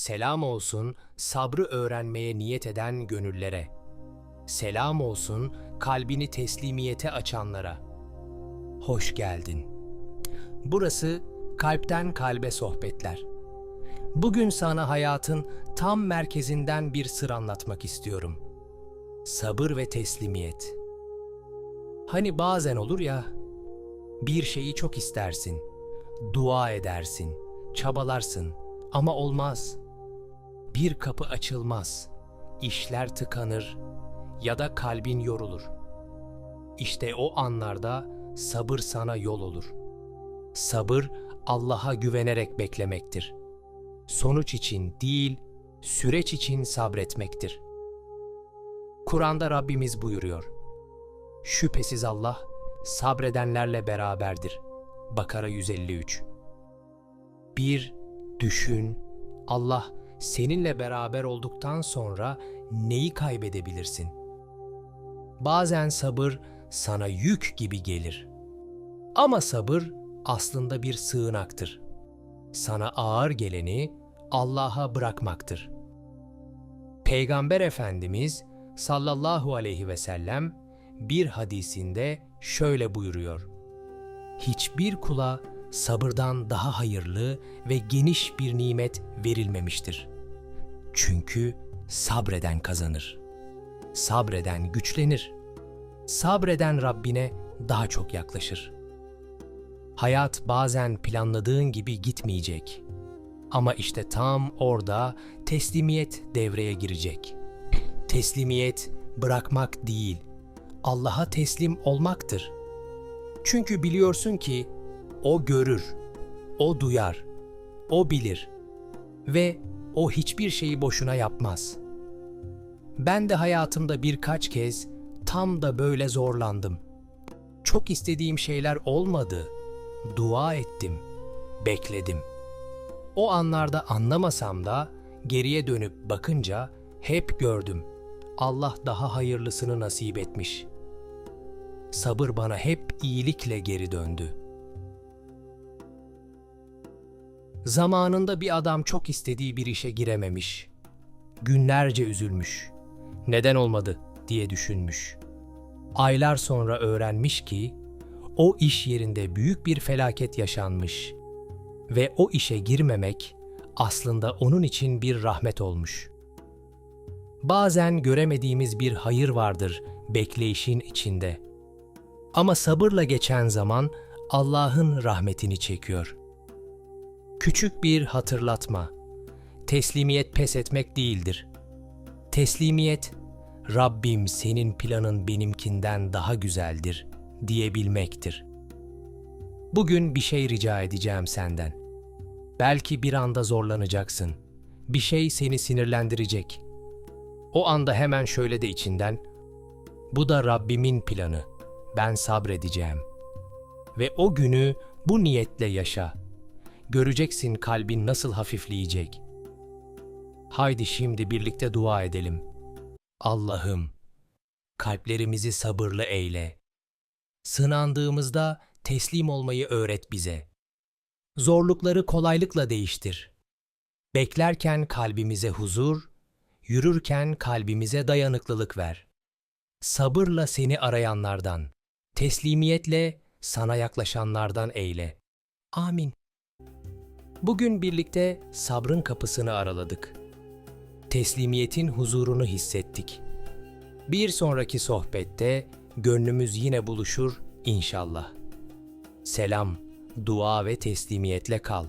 Selam olsun sabrı öğrenmeye niyet eden gönüllere. Selam olsun kalbini teslimiyete açanlara. Hoş geldin. Burası Kalpten Kalbe Sohbetler. Bugün sana hayatın tam merkezinden bir sır anlatmak istiyorum. Sabır ve teslimiyet. Hani bazen olur ya, bir şeyi çok istersin, dua edersin, çabalarsın ama olmaz. Bir kapı açılmaz, işler tıkanır ya da kalbin yorulur. İşte o anlarda sabır sana yol olur. Sabır Allah'a güvenerek beklemektir. Sonuç için değil, süreç için sabretmektir. Kur'an'da Rabbimiz buyuruyor. Şüphesiz Allah sabredenlerle beraberdir. Bakara 153 Bir düşün, Allah seninle beraber olduktan sonra neyi kaybedebilirsin? Bazen sabır sana yük gibi gelir. Ama sabır aslında bir sığınaktır. Sana ağır geleni Allah'a bırakmaktır. Peygamber Efendimiz sallallahu aleyhi ve sellem bir hadisinde şöyle buyuruyor. Hiçbir kula sabırdan daha hayırlı ve geniş bir nimet verilmemiştir. Çünkü sabreden kazanır. Sabreden güçlenir. Sabreden Rabbine daha çok yaklaşır. Hayat bazen planladığın gibi gitmeyecek. Ama işte tam orada teslimiyet devreye girecek. Teslimiyet bırakmak değil, Allah'a teslim olmaktır. Çünkü biliyorsun ki o görür, o duyar, o bilir ve o hiçbir şeyi boşuna yapmaz. Ben de hayatımda birkaç kez tam da böyle zorlandım. Çok istediğim şeyler olmadı. Dua ettim, bekledim. O anlarda anlamasam da geriye dönüp bakınca hep gördüm. Allah daha hayırlısını nasip etmiş. Sabır bana hep iyilikle geri döndü. Zamanında bir adam çok istediği bir işe girememiş. Günlerce üzülmüş. Neden olmadı diye düşünmüş. Aylar sonra öğrenmiş ki o iş yerinde büyük bir felaket yaşanmış ve o işe girmemek aslında onun için bir rahmet olmuş. Bazen göremediğimiz bir hayır vardır bekleyişin içinde. Ama sabırla geçen zaman Allah'ın rahmetini çekiyor. Küçük bir hatırlatma. Teslimiyet pes etmek değildir. Teslimiyet, Rabbim senin planın benimkinden daha güzeldir diyebilmektir. Bugün bir şey rica edeceğim senden. Belki bir anda zorlanacaksın. Bir şey seni sinirlendirecek. O anda hemen şöyle de içinden, bu da Rabbimin planı. Ben sabredeceğim. Ve o günü bu niyetle yaşa. Göreceksin kalbin nasıl hafifleyecek. Haydi şimdi birlikte dua edelim. Allah'ım, kalplerimizi sabırlı eyle. Sınandığımızda teslim olmayı öğret bize. Zorlukları kolaylıkla değiştir. Beklerken kalbimize huzur, yürürken kalbimize dayanıklılık ver. Sabırla seni arayanlardan, teslimiyetle sana yaklaşanlardan eyle. Amin. Bugün birlikte sabrın kapısını araladık. Teslimiyetin huzurunu hissettik. Bir sonraki sohbette gönlümüz yine buluşur inşallah. Selam, dua ve teslimiyetle kal.